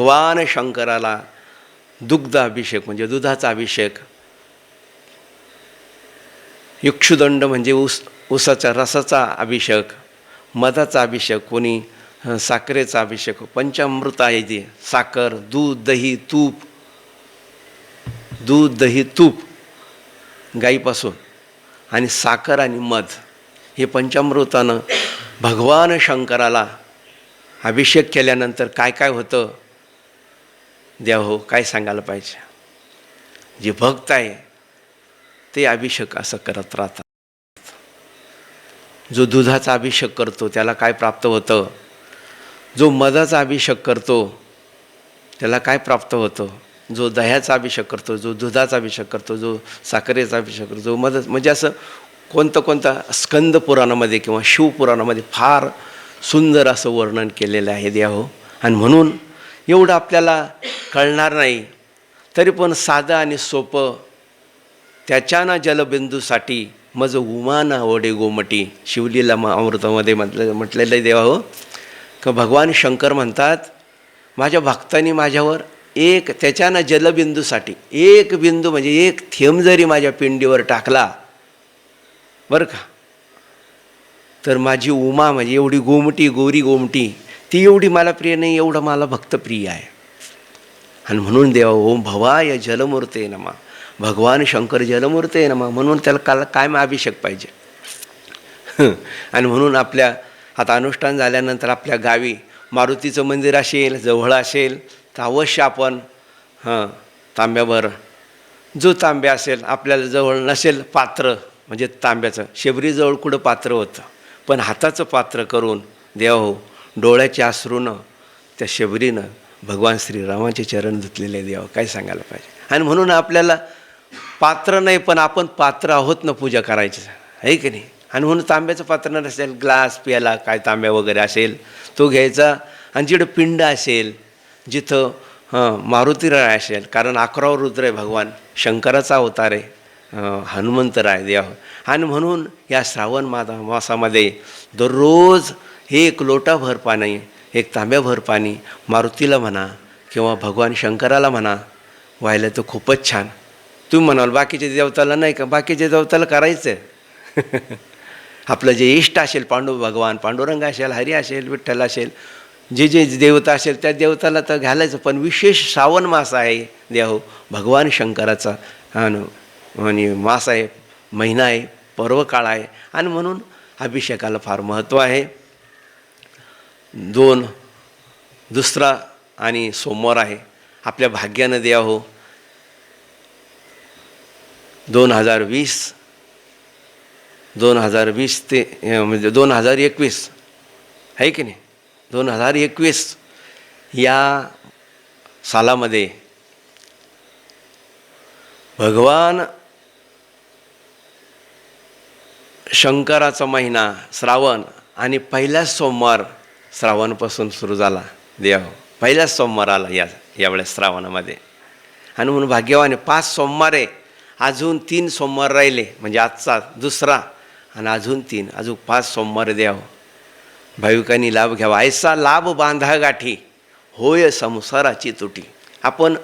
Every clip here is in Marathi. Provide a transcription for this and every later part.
भगवान शंकराला दुग्ध अभिषेक म्हणजे दुधाचा अभिषेक. युक्षुदंड म्हणजे ऊस ऊसाच्या रसाचा अभिषेक मधाचा अभिषेक कोणी साखरेचा अभिषेक पंचामृत आहे ते साखर दूध दही तूप. दूध दही तूप गाईपासून. आणि साखर आणि मध हे पंचामृतानं भगवान शंकराला अभिषेक केल्यानंतर काय काय होतं? हो काय सांगायला पाहिजे? जे भक्त आहे ते अभिषेक असं करत राहतात. जो दुधाचा अभिषेक करतो त्याला काय प्राप्त होतं? जो मधाचा अभिषेक करतो त्याला काय प्राप्त होतं? जो दह्याचा अभिषेक करतो जो दुधाचा अभिषेक करतो जो साखरेचा अभिषेक करतो जो मध म्हणजे असं कोणतं कोणतं स्कंद पुराणामध्ये किंवा शिवपुराणामध्ये फार सुंदर असं वर्णन केलेलं आहे द्या हो. आणि म्हणून एवढं आपल्याला कळणार नाही. तरी पण साधं आणि सोपं त्याच्यानं जलबिंदूसाठी मज उमाना ओढे गोमटी. शिवलीला म अमृतामध्ये म्हटलं म्हटलेलं आहे देवा हो. का भगवान शंकर म्हणतात माझ्या भक्तांनी माझ्यावर एक त्याच्यानं जलबिंदूसाठी एक बिंदू म्हणजे एक थेंब जरी माझ्या पिंडीवर टाकला बरं का? तर माझी उमा म्हणजे एवढी गोमटी गोरी गोमटी ती एवढी मला प्रिय नाही एवढं मला भक्त प्रिय आहे. आणि म्हणून देवा ओम भवाय जलमूर्ते नमा. भगवान शंकर जलमूर्ते नमा. म्हणून त्याला काल कायम अभिषेक पाहिजे. आणि म्हणून आपल्या आता अनुष्ठान झाल्यानंतर आपल्या गावी मारुतीचं मंदिर असेल जवळ असेल तर अवश्य आपण हां तांब्यावर जो तांब्या असेल आपल्याला जवळ नसेल पात्र म्हणजे तांब्याचं शेबरीजवळ कुठं पात्र होतं पण हाताचं पात्र करून देवा हो डोळ्याच्या अश्रूनं त्या शबरीनं भगवान श्रीरामाचे चरण धुतलेले देवा काय सांगायला पाहिजे? आणि म्हणून आपल्याला पात्र नाही पण आपण पात्र आहोत ना पूजा करायची. आहे की नाही? आणि म्हणून तांब्याचं पात्र नसेल ग्लास प्याला काय तांब्या वगैरे असेल तो घ्यायचा. आणि जिथं पिंड असेल जिथं मारुतीराय असेल कारण अकराव रुद्र आहे भगवान. शंकराचा अवतार आहे. अं, हनुमंतराय देव. आणि म्हणून या श्रावण मादा मासामध्ये दररोज हे एक लोटाभर पाणी एक तांब्याभर पाणी मारुतीला म्हणा किंवा भगवान शंकराला म्हणा व्हायला तर खूपच छान. तुम्ही म्हणाल बाकीच्या देवताला नाही का? बाकीच्या देवताला करायचं आपलं जे इष्ट असेल पांडू भगवान पांडुरंग असेल हरी असेल विठ्ठल असेल जे जे देवता असेल त्या देवताला तर घालायचं पण विशेष श्रावण मास आहे. देव भगवान शंकराचा आणि आणि मास आहे महिना आहे पर्वकाळ आहे आणि म्हणून अभिषेकाला फार महत्त्व आहे. दोन दुसरा आणि सोमवार आहे. आपल्या भाग्यानं द्या हो. दोन हजार वीस दोन हजार वीस ते म्हणजे दोन हजार एकवीस. आहे की नाही? दोन हजार एकवीस या सालामध्ये भगवान शंकराचा महिना श्रावण आणि पहिला सोमवार श्रावणपासून सुरू झाला. देव पहिलाच सोमवार आला या यावेळेस श्रावणामध्ये. आणि म्हणून भाग्यवाने पाच सोमवार आहे अजून तीन सोमवार राहिले म्हणजे आजचा दुसरा आणि अजून तीन अजून पाच सोमवार द्यावं भाविकांनी लाभ घ्यावा. ऐसा लाभ बांधा गाठी होय संसाराची तुटी. आपण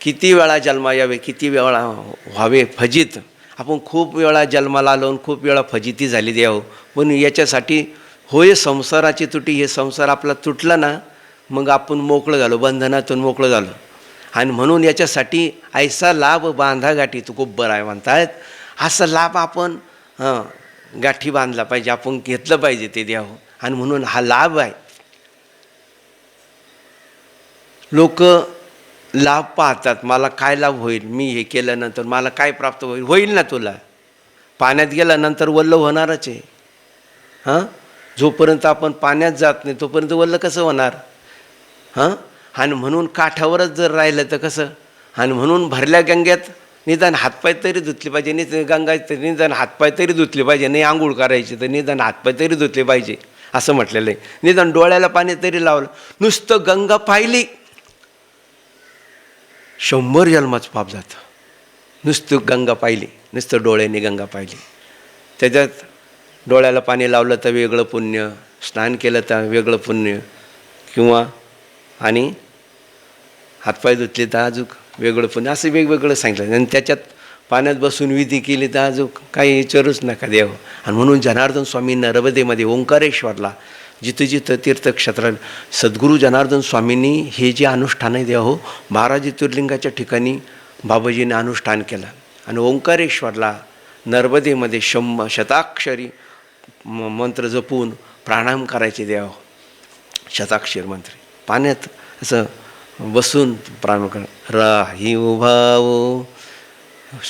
किती वेळा जन्मा यावे किती वेळा व्हावे फजित. आपण खूप वेळा जन्माला आलो खूप वेळा फजिती झाली द्यावं पण याच्यासाठी होय संसाराची तुटी हे संसार आपला तुटला ना मग आपण मोकळं झालो बंधनातून मोकळं झालो. आणि म्हणून याच्यासाठी ऐसा लाभ बांधा गाठी तू खूप बरं आहे म्हणतायत. असा लाभ आपण हां गाठी बांधला पाहिजे आपण घेतलं पाहिजे ते द्यावं आणि म्हणून हा लाभ आहे. लोक लाभ पाहतात मला काय लाभ होईल मी हे केल्यानंतर मला काय प्राप्त होईल होईल ना तुला? पाण्यात गेल्यानंतर वल्ल होणारच आहे. हां? जोपर्यंत आपण पाण्यात जात नाही तोपर्यंत वल्ल कसं होणार? हां? आणि म्हणून काठावरच जर राहिलं तर कसं? आणि म्हणून भरल्या गंग्यात निदान हातपाय तरी धुतले पाहिजे नि गंगा निदान हातपाय तरी धुतले पाहिजे नाही आंघोळ करायची तर निदान हातपाय तरी धुतले पाहिजे असं म्हटलेलं आहे. निदान डोळ्याला पाणी तरी लावलं. नुसतं गंगा पाहिली शंभर जन्माचं पाप जातं. नुसतं गंगा पाहिली नुसतं डोळ्याने गंगा पाहिली. त्याच्यात डोळ्याला पाणी लावलं तर वेगळं पुण्य स्नान केलं तर वेगळं पुण्य किंवा आणि हातपाय धुतले तर अजूक वेगळं पुण्य असं वेगवेगळं सांगितलं. आणि त्याच्यात पाण्यात बसून विधी केली तर अजूक काही विचारूच नका देव. आणि म्हणून जनार्दन स्वामी नर्मदेमध्ये ओंकारेश्वरला जिथं जिथं तीर्थक्षेत्रात सद्गुरू जनार्दन स्वामींनी हे जे अनुष्ठान आहे देव हो बारा ज्योतिर्लिंगाच्या ठिकाणी बाबाजीने अनुष्ठान केलं. आणि ओंकारेश्वरला नर्मदेमध्ये शंभ शताक्षरी मंत्र जपून प्राणायाम करायचे देव. शताक्षर मंत्र. पाण्यात असं बसून प्राणायाम कर. राही उभावो हो.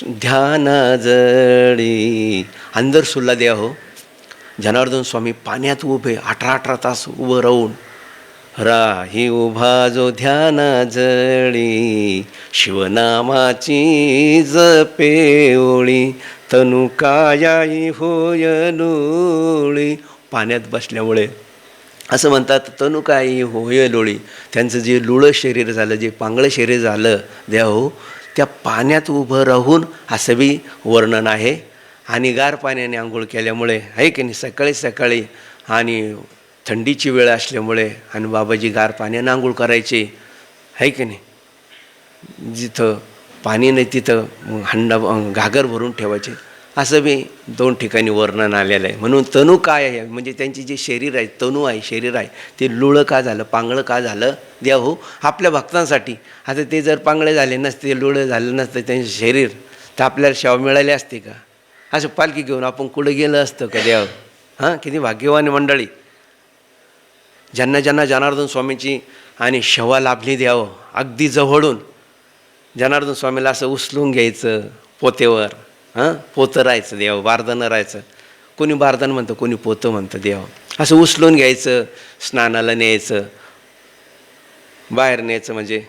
ध्याना जडी. अंदर सुल्ला द्या हो. जनार्दन स्वामी पाण्यात उभे अठरा अठरा तास उभं राहून राही उभा जो ध्याना जळी शिवनामाची जपेओळी तनु कायाई होय लोळी. पाण्यात बसल्यामुळे असं म्हणतात तनु काही होय लोळी. त्यांचं जे लुळं शरीर झालं जे पांगळं शरीर झालं द्या हो त्या पाण्यात उभं राहून असं बी वर्णन आहे. आणि गार पाण्याने आंघोळ केल्यामुळे आहे की नाही? सकाळी सकाळी आणि थंडीची वेळ असल्यामुळे आणि बाबाजी गार पाण्यानं आंघोळ करायचे आहे की नाही? जिथं पाणी नाही तिथं हंडा घागर भरून ठेवायचे. असं मी दोन ठिकाणी वर्णन आलेलं आहे. म्हणून तनू काय आहे? म्हणजे त्यांची जे शरीर आहे तनू आहे शरीर आहे ते लुळं का झालं पांगळं का झालं द्या हो आपल्या भक्तांसाठी. आता ते जर पांगळे झाले नसते लुळं झालं नसतं त्यांचे शरीर तर आपल्याला शव मिळाले असते का? असं पालखी घेऊन आपण कुठं गेलं असतं का द्यावं हां किती भाग्यवान मंडळी. ज्यांना ज्यांना जनार्दन स्वामीची आणि शवा लाभली द्यावं अगदी जवळून जनार्दन स्वामीला असं उचलून घ्यायचं पोतेवर हां? पोतं राहायचं देव बारदानं राहायचं. कोणी बारदान म्हणतं कोणी पोतं म्हणतं देव असं उचलून घ्यायचं स्नानाला न्यायचं बाहेर न्यायचं म्हणजे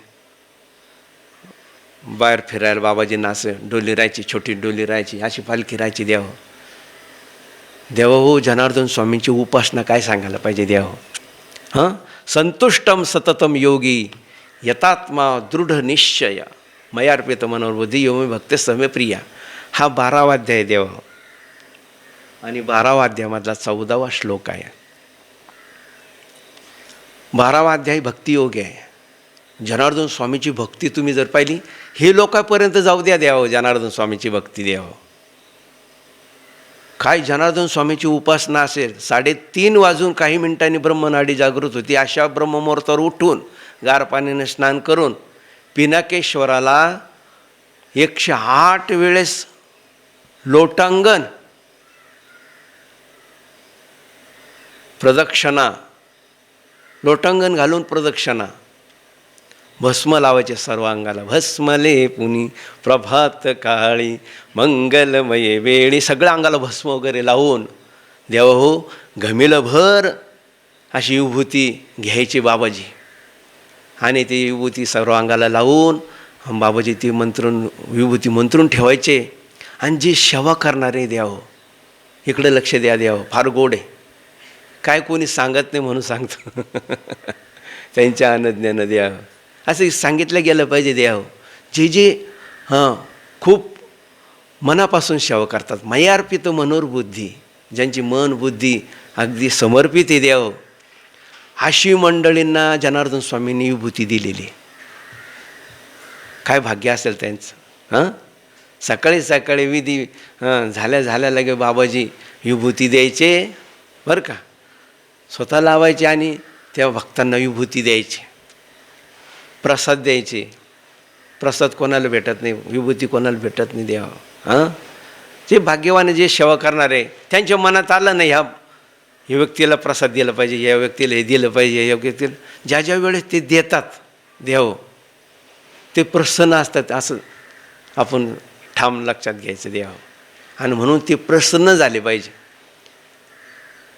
बाहेर फिरायला बाबाजींना असं डोली राहायची छोटी डोली राहायची अशी पालखी राहायची देव देव हो जनार्दन स्वामींची उपासना काय सांगायला पाहिजे देव हां संतुष्टम सततम योगी यतात्मा दृढ निश्चय मयार्पित मनोर बुद्धी योमी भक्त समे प्रिया हा बारावाध्याय देव आणि बारावा अध्यायामधला चौदावा श्लोक आहे बारावा अध्याय भक्तियोग आहे जनार्दन स्वामीची भक्ती तुम्ही जर पाहिली हे लोकांपर्यंत जाऊ द्या द्यावं जनार्दन स्वामीची भक्ती द्यावं काय जनार्दन स्वामीची उपासना असेल साडेतीन वाजून काही मिनिटांनी ब्रह्मनाडी जागृत होती. अशा ब्रह्ममुहूर्तावर उठून गार पाण्याने स्नान करून पिनाकेश्वराला एकशे आठ वेळेस लोटांगण प्रदक्षिणा लोटांगण घालून प्रदक्षिणा. भस्म लावायचे सर्व अंगाला भस्मले पुनी प्रभात काळी मंगलमये वेळी. सगळ्या अंगाला भस्म वगैरे लावून देवा हो घमिलभर अशी विभूती घ्यायची बाबाजी. आणि ती विभूती सर्व अंगाला लावून बाबाजी ती मंत्रून विभूती मंत्रून ठेवायचे. आणि जे सेवा करणारे द्यावं हो, इकडे लक्ष द्या द्यावं हो, फार गोड आहे. काय कोणी सांगत नाही म्हणून सांगतो. त्यांच्या अनज्ञानं द्यावं असं सांगितलं गेलं पाहिजे देव. जे जे हां खूप मनापासून सेवा करतात. मयार्पित मनोरबुद्धी ज्यांची मन बुद्धी अगदी समर्पित आहे देव. अशी मंडळींना जनार्दन स्वामींनी विभूती दिलेली. काय भाग्य असेल त्यांचं हां? सकाळी सकाळी विधी झाल्या झाल्या लगे बाबाजी विभूती द्यायचे बरं का? स्वतः लावायचे आणि त्या भक्तांना विभूती द्यायची. प्रसाद द्यायचे. प्रसाद कोणाला भेटत नाही विभूती कोणाला भेटत नाही द्यावं हां? ते भाग्यवान जे सेवा करणारे त्यांच्या मनात आलं नाही ह्या या व्यक्तीला प्रसाद दिला पाहिजे या व्यक्तीला हे दिलं पाहिजे या व्यक्तीला. ज्या ज्या वेळेस ते देतात देव ते प्रसन्न असतात असं आपण ठाम लक्षात घ्यायचं देव. आणि म्हणून ते प्रसन्न झाले पाहिजे.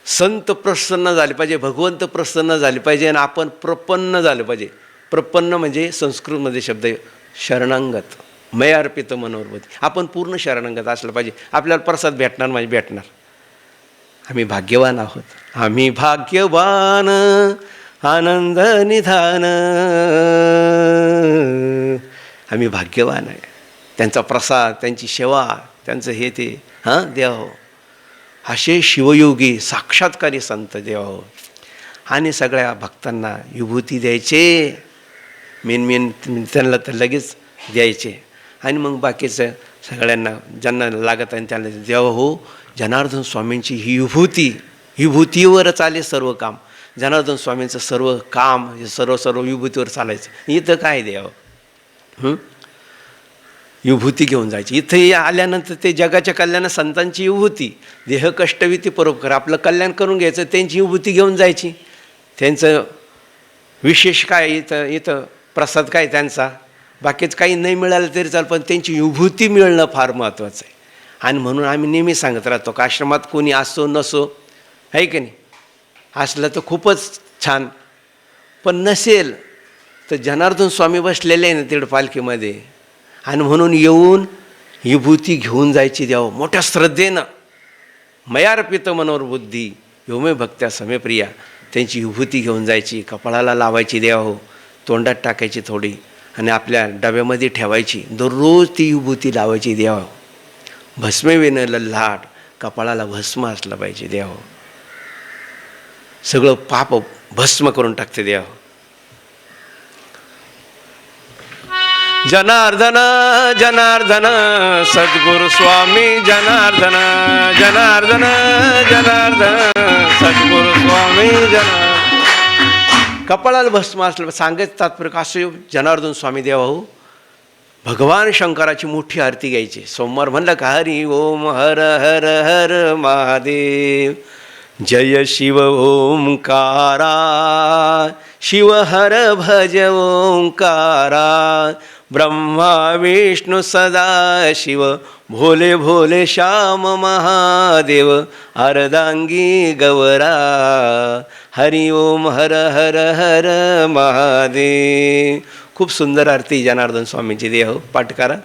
संत प्रसन्न झाले पाहिजे भगवंत प्रसन्न झाले पाहिजे आणि आपण प्रपन्न झालं पाहिजे. प्रपन्न म्हणजे संस्कृतमध्ये शब्द शरणांगत. शरणांगत मयार्पित मनोरबुद्धी आपण पूर्ण शरणांगत असलं पाहिजे. आपल्याला प्रसाद भेटणार म्हणजे भेटणार. आम्ही भाग्यवान आहोत. आम्ही भाग्यवान. आनंद निधान. आम्ही भाग्यवान आहे. त्यांचा प्रसाद त्यांची सेवा त्यांचं हे ते हां देव. असे शिवयोगी साक्षात्कारी संत देव. आणि सगळ्या भक्तांना विभूती द्यायचे. मेन मेन त्यांना तर लगेच द्यायचे. आणि मग बाकीचं सगळ्यांना ज्यांना लागत आणि त्यांना देवा हो. जनार्दन स्वामींची ही विभूती विभूतीवरच आले सर्व काम. जनार्दन स्वामींचं सर्व काम हे सर्व सर्व विभूतीवर चालायचं. इथं काय द्यावं? विभूती घेऊन जायची. इथं आल्यानंतर ते जगाच्या कल्याण संतांची विभूती. देह कष्टविती परोपकार आपलं कल्याण करून घ्यायचं त्यांची विभूती घेऊन जायची. त्यांचं विशेष काय इथं इथं प्रसाद काय त्यांचा? बाकीच काही नाही मिळालं तरी चाल पण त्यांची विभूती मिळणं फार महत्त्वाचं आहे. आणि म्हणून आम्ही नेहमी सांगत राहतो का आश्रमात कोणी असो नसो आहे की नाही? असलं तर खूपच छान. पण नसेल तर जनार्दन स्वामी बसलेले आहे ना तिकडे पालखीमध्ये. आणि म्हणून येऊन विभूती घेऊन जायची द्यावं मोठ्या श्रद्धेनं. मयार्पित मनोर बुद्धी योमे भक्त्या समेप्रिया त्यांची विभूती घेऊन जायची कपाळाला लावायची द्यावं हो. तोंडात टाकायची थोडी आणि आपल्या डब्यामध्ये ठेवायची. दररोज ती विभूती लावायची देवा. भस्मे विणं लल्हाट कपाळाला भस्म असलं पाहिजे द्यावं सगळं पाप भस्म करून टाकते देव. जनार्दन जनार्दन सद्गुरु स्वामी जनार्दन जनार्दन जनार्दन सद्गुरु स्वामी जनार्दन. कपाळाला भस्म असलं सांगायचं तात्पर्य असे जनार्दन स्वामी देवाहू हो, भगवान शंकराची मोठी आरती घ्यायची. सोमवार म्हणलं का हरी ओम हर हर हर महादेव जय शिव ओंकारा शिव हर भज ओंकारा ब्रह्मा विष्णू सदा शिव भोले भोले श्याम महादेव अर्धांगी गवरा हरि ओम हर हर हर महादेव. खूप सुंदर आरती जनार्दन स्वामींची देह हो, पाठ करा